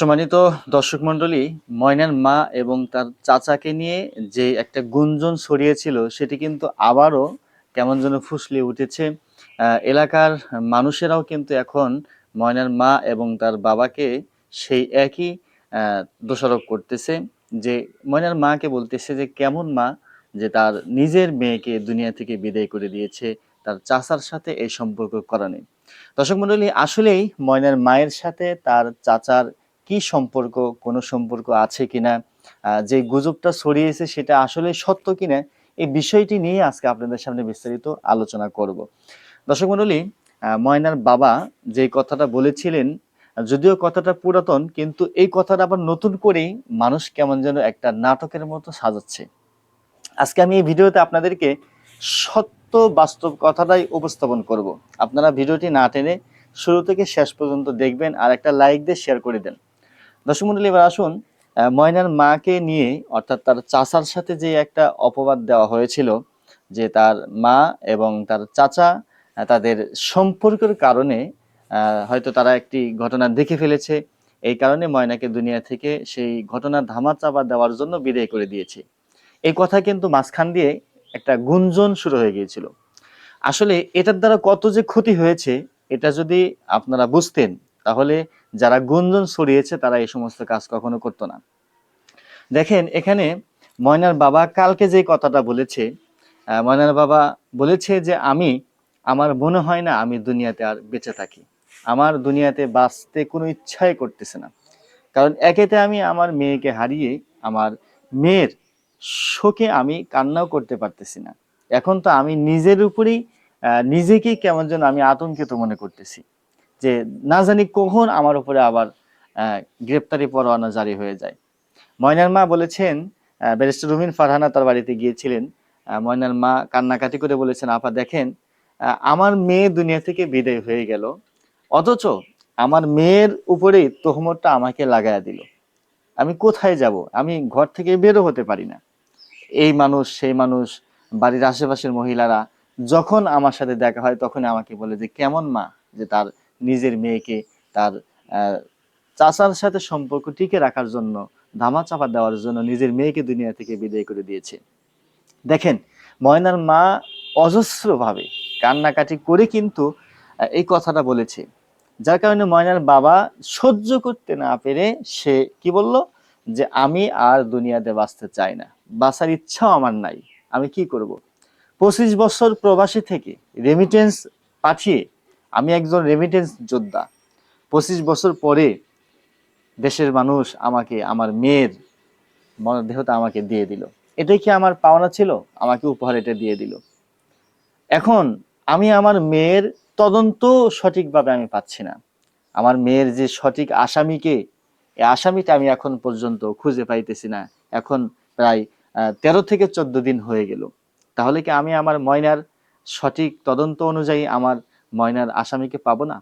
সম্মানিত দর্শক মণ্ডলী, ময়নার মা এবং তার চাচাকে নিয়ে যে একটা গুঞ্জন ছড়িয়েছিল, সেটি কিন্তু আবারও কেমন যেন ফুসলে উঠেছে। এলাকার মানুষেরাও কিন্তু এখন ময়নার মা এবং তার বাবাকে সেই একই দোষারোপ করতেছে যে ময়নার মাকে বলতেছে যে, কেমন মা যে তার নিজের মেয়েকে দুনিয়া থেকে বিদায় করে দিয়েছে, তার চাচার সাথে এই সম্পর্ক করা নেই দর্শক মণ্ডলী, আসলেই ময়নার মায়ের সাথে তার চাচার কি সম্পর্ক কোনো সম্পর্ক আছে কিনা যে গুজবটা ছড়িয়েছে সেটা আসলে সত্য কিনা এই বিষয়টি নিয়ে আজকে আপনাদের সামনে বিস্তারিত আলোচনা করব। দর্শক মণ্ডলী আহ, ময়নার বাবা যে কথাটা বলেছিলেন যদিও কথাটা পুরাতন কিন্তু এই কথাটা আবার নতুন করেই মানুষ কেমন যেন একটা নাটকের মতো সাজাচ্ছে। আজকে আমি এই ভিডিওতে আপনাদেরকে সত্য বাস্তব কথাটাই উপস্থাপন করব। আপনারা ভিডিওটি না টেনে শুরু থেকে শেষ পর্যন্ত দেখবেন আর একটা লাইক দিয়ে শেয়ার করে দেন। দর্শক মন্ডলী, এবার আসুন ময়নার মাকে নিয়ে, অর্থাৎ তার চাচার সাথে যে একটা অপবাদ দেওয়া হয়েছিল, যে তার মা এবং তার চাচা তাদের সম্পর্কের কারণে হয়তো তারা একটি ঘটনা দেখে ফেলেছে। এই কারণে ময়নাকে দুনিয়া থেকে সেই ঘটনার ধামা চাপা দেওয়ার জন্য বিদায় করে দিয়েছে। এই কথা কিন্তু মাঝখান দিয়ে একটা গুঞ্জন শুরু হয়ে গিয়েছিল। আসলে এটার দ্বারা কত যে ক্ষতি হয়েছে, এটা যদি আপনারা বুঝতেন তাহলে যারা গুঞ্জন ছড়িয়েছে তারা এই সমস্ত কাজ কখনো করতো না। দেখেন, এখানে ময়নার বাবা কালকে যে কথাটা বলেছে ময়নার বাবা বলেছে যে, আমি, আমার মনে হয় না আমি দুনিয়াতে আর বেঁচে থাকি। আমার দুনিয়াতে বাঁচতে কোনো ইচ্ছাই করতেছে না। কারণ একেতে আমি আমার মেয়েকে হারিয়ে আমার মেয়ের শোকে আমি কান্নাও করতে পারতেছি না। এখন তো আমি নিজের উপরেই নিজেকেই কেমন যেন আমি আতঙ্কিত মনে করতেছি। যে না জানি কখন আমার উপরে আবার গ্রেপ্তারি পরোয়ানা জারি হয়ে যায়। ময়নার মা বলেছেন ব্যারিস্টার রুমিন ফারহানা তার বাড়িতে গিয়েছিলেন। ময়নার মা কান্নাকাটি করে বলেছেন, আপা, দেখেন আমার মেয়ে দুনিয়া থেকে বিদায় হয়ে গেল। অথচ আমার মেয়ের উপরেই তোহমতটা আমাকে লাগায়া দিল। আমি কোথায় যাব? আমি ঘর থেকে বেরো হতে পারি না। এই মানুষ, সেই মানুষ, বাড়ির আশেপাশের মহিলারা যখন আমার সাথে দেখা হয় তখন আমাকে বলে যে, কেমন মা? যে তার নিজের মেয়েকে তার চাচার সাথে সম্পর্ক টিকে রাখার জন্য, ধামা চাপা দেওয়ার জন্য নিজের মেয়েকে দুনিয়া থেকে বিদায় করে দিয়েছে। দেখেন, ময়নার মা অজস্রভাবে কান্নাকাটি করে কিন্তু এই কথাটা বলেছে। যার কারণে ময়নার বাবা সহ্য করতে না পেরে সে কি বলল? যে আমি আর দুনিয়াতে বাঁচতে চাই না। বাঁচার ইচ্ছাও আমার নাই। আমি কি করব? পঁচিশ বছর প্রবাসী থেকে রেমিটেন্স পাঠিয়ে আমি একজন রেমিটেন্স যোদ্ধা। পঁচিশ বছর পরে দেশের মানুষ আমাকে, আমার মেয়ের মরদেহটা আমাকে দিয়ে দিল। এটাই কি আমার পাওনা ছিল? আমাকে উপহার এটা দিয়ে দিল। এখন আমি আমার মেয়ের তদন্ত সঠিকভাবে আমি পাচ্ছি না। আমার মেয়ের যে সঠিক আসামিকে, এই আসামিটা আমি এখন পর্যন্ত খুঁজে পাইতেছি না। এখন প্রায় তেরো থেকে চোদ্দ দিন হয়ে গেল। তাহলে কি আমি আমার ময়নার সঠিক তদন্ত অনুযায়ী আমার ময়নার আসামিকে পাবো না?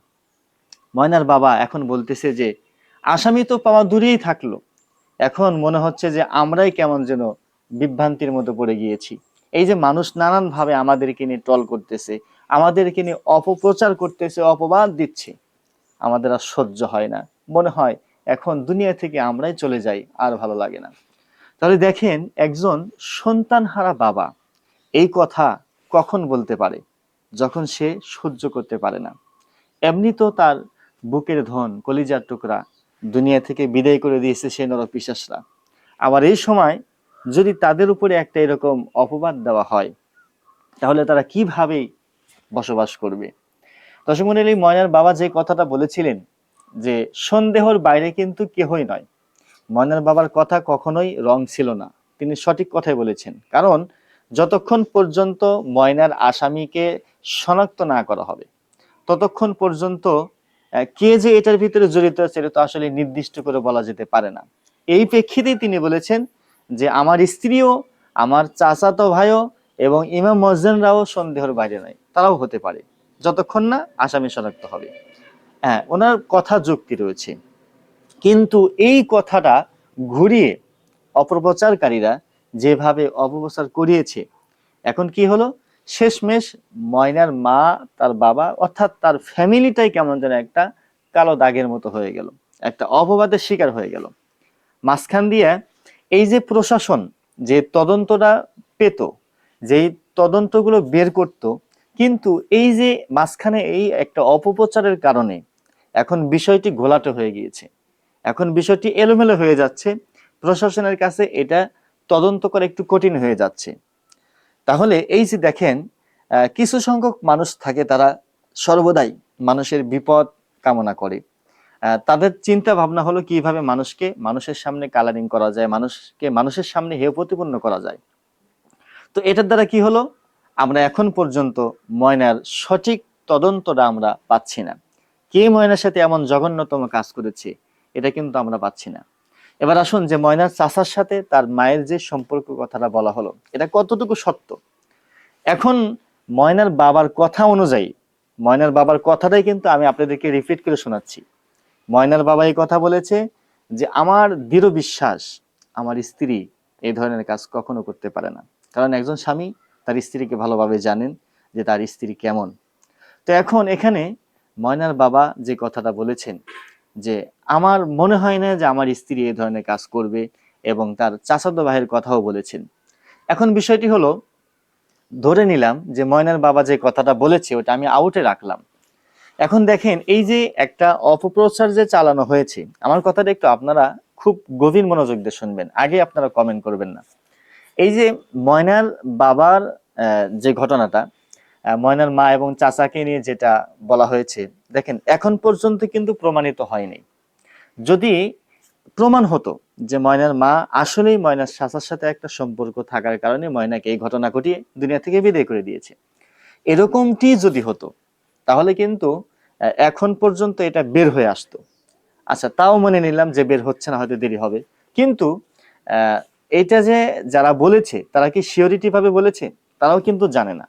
ময়নার বাবা এখন বলতেছে যে, আসামি তো পাওয়া দূরেই থাকল। এখন মনে হচ্ছে যে আমরাই কেমন যেন বিভ্রান্তির মতো পড়ে গিয়েছি। এই যে মানুষ নানান ভাবে আমাদেরকে নিয়ে টল করতেছে, আমাদেরকে নিয়ে অপপ্রচার করতেছে, অপবাদ দিচ্ছে, আমাদের আর সহ্য হয় না। মনে হয় এখন দুনিয়া থেকে আমরাই চলে যাই, আর ভালো লাগে না। তাহলে দেখেন, একজন সন্তানহারা বাবা এই কথা কখন বলতে পারে? যখন সে সহ্য করতে পারে না। এমনি তো তার বুকের ধন, কলিজার টুকরা দুনিয়া থেকে বিদায় করে দিয়েছে সে নরপিশাসরা আবার এই সময় যদি তাদের উপরে একটা এরকম অপবাদ দেওয়া হয়, তাহলে তারা কীভাবে বসবাস করবে? দর্শক ময়নার বাবা যে কথাটা বলেছিলেন যে, সন্দেহর বাইরে কিন্তু কেহই নয়। ময়নার বাবার কথা কখনোই রং ছিল না। তিনি সঠিক কথাই বলেছেন। কারণ যতক্ষণ পর্যন্ত ময়নার আসামিকে শনাক্ত না করা হবে, ততক্ষণ পর্যন্ত কে যে এটার ভিতরে জড়িত এটা তো আসলে নির্দিষ্ট করে বলা যেতে পারে না। এই প্রেক্ষিতেই তিনি বলেছেন যে আমার স্ত্রীও, আমার চাচাতো ভাইও এবং ইমাম মজ্জেনরাও সন্দেহের বাইরে নয়, তারাও হতে পারে, যতক্ষণ না আসামি শনাক্ত হবে। হ্যাঁ ওনার কথা যুক্তি রয়েছে। কিন্তু এই কথাটা ঘুরিয়ে অপপ্রচারকারীরা যেভাবে অপপ্রচার করিয়েছে। এখন কি হলো? শেষমেশ ময়নার মা, তার বাবা, অর্থাৎ তার ফ্যামিলিটাই কেমন যেন একটা কালো দাগের মতো হয়ে গেল। একটা অপবাদের শিকার হয়ে গেল। মাঝখান দিয়ে এই যে প্রশাসন, যে তদন্তটা পেত, যেই তদন্তগুলো বের করত, কিন্তু এই যে মাঝখানে এই একটা অপপ্রচারের কারণে এখন বিষয়টি ঘোলাটে হয়ে গিয়েছে। এখন বিষয়টি এলোমেলো হয়ে যাচ্ছে। প্রশাসনের কাছে এটা তদন্ত করা একটু কঠিন হয়ে যাচ্ছে। তাহলে এই যে দেখেন কিছু সংখ্যক মানুষ থাকে তারা সর্বদাই মানুষের বিপদ কামনা করে। তাদের চিন্তা ভাবনা হলো কীভাবে মানুষকে মানুষের সামনে কালারিং করা যায়, মানুষকে মানুষের সামনে হেয় প্রতিপন্ন করা যায়। তো এটার দ্বারা কি হলো? আমরা এখন পর্যন্ত ময়নার সঠিক তদন্তটা আমরা পাচ্ছি না। কে ময়নার সাথে এমন জঘন্যতম কাজ করেছে, এটা কিন্তু আমরা পাচ্ছি না। এবার আসুন যে ময়নার চাচার সাথে তার মায়ের যে সম্পর্ক কথাটা বলা হলো, এটা কতটুকু সত্য? এখন ময়নার বাবার কথা অনুযায়ী, ময়নার বাবার কথাটাই কিন্তু আমি আপনাদেরকে রিপিট করে শোনাচ্ছি। ময়নার বাবা এই কথা বলেছে যে, আমার দৃঢ় বিশ্বাস, আমার স্ত্রী এই ধরনের কাজ কখনো করতে পারে না। কারণ একজন স্বামী তার স্ত্রীকে ভালোভাবে জানেন যে তার স্ত্রী কেমন। তো এখন এখানে ময়নার বাবা যে কথাটা বলেছেন যে আমার মনে হয় না যে আমার স্ত্রী এই ধরনের কাজ করবে এবং তার চাচাতো ভাইয়ের কথাও বলেছেন। এখন বিষয়টি হলো, ধরে নিলাম যে ময়নার বাবা যে কথাটা বলেছে ওটা আমি আউটে রাখলাম। এখন দেখেন এই যে একটা অপপ্রচার যে চালানো হয়েছে, আমার কথাটা একটু আপনারা খুব গভীর মনোযোগ দিয়ে শুনবেন, আগে আপনারা কমেন্ট করবেন না। এই যে ময়নার বাবার যে ঘটনাটা ময়নার মা এবং চাচাকে নিয়ে যেটা বলা হয়েছে, দেখেন, এখন পর্যন্ত কিন্তু প্রমাণিত হয়নি। যদি প্রমাণ হতো যে ময়নার মা আসলেই ময়নার চাচার সাথে একটা সম্পর্ক থাকার কারণে ময়নাকে এই ঘটনা ঘটিয়ে দুনিয়া থেকে বিদায় করে দিয়েছে। এরকমটি যদি হতো, তাহলে কিন্তু এখন পর্যন্ত এটা বের হয়ে আসতো। আচ্ছা তাও মনে নিলাম যে বের হচ্ছে না, হয়তো দেরি হবে। কিন্তু এটা যে যারা বলেছে, তারা কি সিওরিটি ভাবে বলেছে? তারাও কিন্তু জানে না।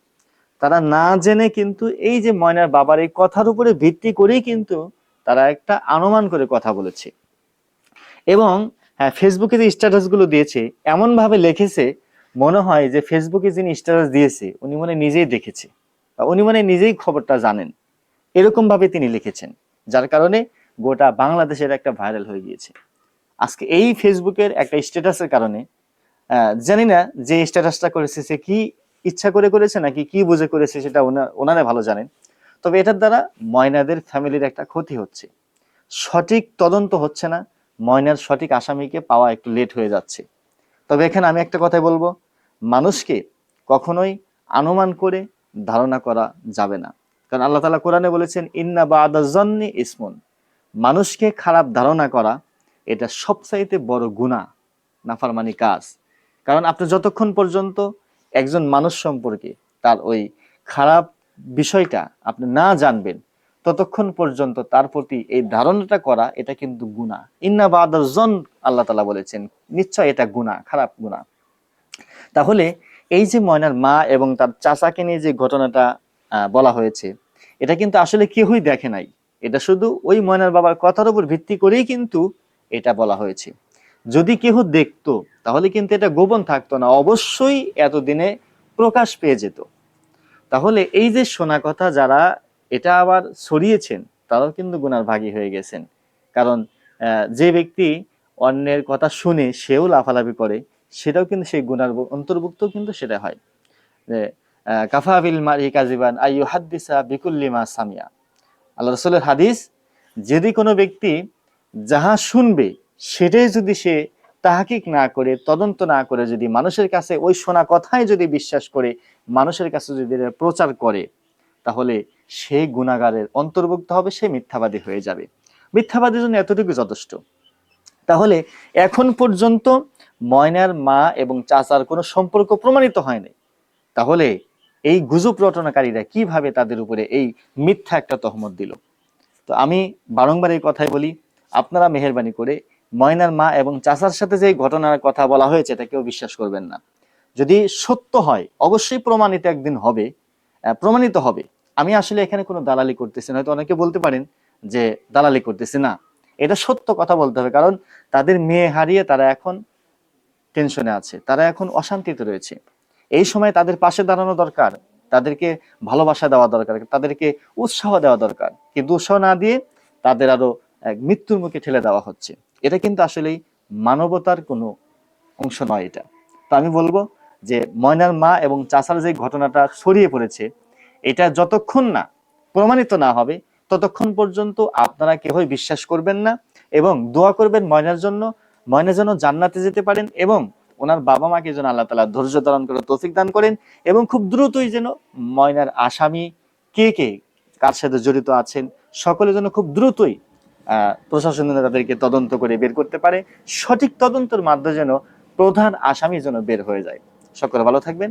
তারা না জেনে কিন্তু এই যে ময়নার বাবার এই কথার উপরে ভিত্তি করেই কিন্তু তারা একটা অনুমান করে কথা বলেছে। এবং হ্যাঁ ফেসবুকে যে স্ট্যাটাসগুলো দিয়েছে, এমন ভাবে লিখেছে, মনে হয় যে ফেসবুকে যিনি স্ট্যাটাস দিয়েছে, উনি মনে নিজেই দেখেছে, বা উনি মনে নিজেই খবরটা জানেন। এরকম ভাবে তিনি লিখেছেন, যার কারণে গোটা বাংলাদেশের একটা ভাইরাল হয়ে গিয়েছে। আজকে এই ফেসবুকের একটা স্ট্যাটাসের কারণে জানি না যে স্ট্যাটাসটা করেছে সে কি ইচ্ছা করে করেছে নাকি কি বুঝে করেছে সেটা ওনা- ওনারা ভালো জানেন। তবে এটার দ্বারা ময়নাদের ফ্যামিলির একটা ক্ষতি হচ্ছে। সঠিক তদন্ত হচ্ছে না, ময়নার সঠিক আসামিকে পাওয়া একটু লেট হয়ে যাচ্ছে। তবে এখানে আমি একটা কথাই বলব, মানুষকে কখনোই অনুমান করে ধারণা করা যাবে না। কারণ আল্লাহ তালা কোরআনে বলেছেন, ইন্না বা জন্নি ইসমুন। মানুষকে খারাপ ধারণা করা, এটা সবচাইতে বড় গুণা নাফারমানি কাজ। কারণ আপনি যতক্ষণ পর্যন্ত একজন মানুষ সম্পর্কে তার ওই খারাপ বিষয়টা আপনি না জানবেন, ততক্ষণ পর্যন্ত তার প্রতি এই ধারণাটা করা এটা কিন্তু গুণা ইন্না জন আল্লাহ তালা বলেছেন, নিশ্চয় এটা গুণা খারাপ গুণা তাহলে এই যে ময়নার মা এবং তার চাচাকে নিয়ে যে ঘটনাটা বলা হয়েছে, এটা কিন্তু আসলে কেউই দেখে নাই। এটা শুধু ওই ময়নার বাবার কথার উপর ভিত্তি করেই কিন্তু এটা বলা হয়েছে। যদি কেউ দেখতো, তাহলে কিন্তু এটা গোপন থাকতো না। অবশ্যই এতদিনে প্রকাশ পেয়ে যেত। তাহলে এই যে শোনা কথা, যারা এটা আবার ছড়িয়েছেন তারাও কিন্তু গুনার ভাগী হয়ে গেছেন। কারণ যে ব্যক্তি অন্যের কথা শুনে সেও লাফালাফি করে, সেটাও কিন্তু সেই গুনার অন্তর্ভুক্ত কিন্তু সেটা হয়। যে কাফাবিল মারি কাজিবান আইয়ু হাদ্দিসা বিকুল্লি মা সামিয়া। আল্লাহ রসুলের হাদিস, যদি কোনো ব্যক্তি যাহা শুনবে সেটাই যদি সে তাহাকিক না করে, তদন্ত না করে যদি মানুষের কাছে ওই শোনা কথাই যদি বিশ্বাস করে, মানুষের কাছে যদি প্রচার করে, তাহলে সে গুণাগারের অন্তর্ভুক্ত হবে, সে মিথ্যাবাদী হয়ে যাবে। মিথ্যাবাদীর জন্য এতটুকু যথেষ্ট। তাহলে এখন পর্যন্ত ময়নার মা এবং চাচার কোনো সম্পর্ক প্রমাণিত হয়নি। তাহলে এই গুজব রটনাকারীরা কীভাবে তাদের উপরে এই মিথ্যা একটা তহমত দিল? তো আমি বারংবার এই কথাই বলি, আপনারা মেহরবানি করে ময়নার মা এবং চাচার সাথে যে ঘটনার কথা বলা হয়েছে, এটা কেউ বিশ্বাস করবেন না। যদি সত্য হয়, অবশ্যই প্রমাণিত একদিন হবে প্রমাণিত হবে। আমি আসলে এখানে কোনো দালালি করতেছি না। হয়তো অনেকে বলতে পারেন যে দালালি করতেছি না। এটা সত্য কথা বলতে হবে, কারণ তাদের মেয়ে হারিয়ে তারা এখন টেনশনে আছে, তারা এখন অশান্তিতে রয়েছে। এই সময় তাদের পাশে দাঁড়ানো দরকার, তাদেরকে ভালোবাসা দেওয়া দরকার, তাদেরকে উৎসাহ দেওয়া দরকার। কিন্তু উৎসাহ না দিয়ে তাদের আরও মৃত্যুর মুখে ঠেলে দেওয়া হচ্ছে। এটা কিন্তু আসলেই মানবতার কোনো অংশ নয় এটা। তো আমি বলব যে ময়নার মা এবং চাচার যে ঘটনাটা ছড়িয়ে পড়েছে, এটা যতক্ষণ না প্রমাণিত না হবে, ততক্ষণ পর্যন্ত আপনারা কেউই বিশ্বাস করবেন না এবং দোয়া করবেন ময়নার জন্য, ময়না যেন জান্নাতে যেতে পারেন এবং ওনার বাবা মাকে যেন আল্লাহ তালা ধৈর্য ধারণ করে তৌফিক দান করেন এবং খুব দ্রুতই যেন ময়নার আসামি কে কে, কার সাথে জড়িত আছেন, সকলে যেন খুব দ্রুতই প্রশাসন যেন তাদেরকে তদন্ত করে বের করতে পারে। সঠিক তদন্তের মাধ্যমে যেন প্রধান আসামি যেন বের হয়ে যায়। সকলে ভালো থাকবেন।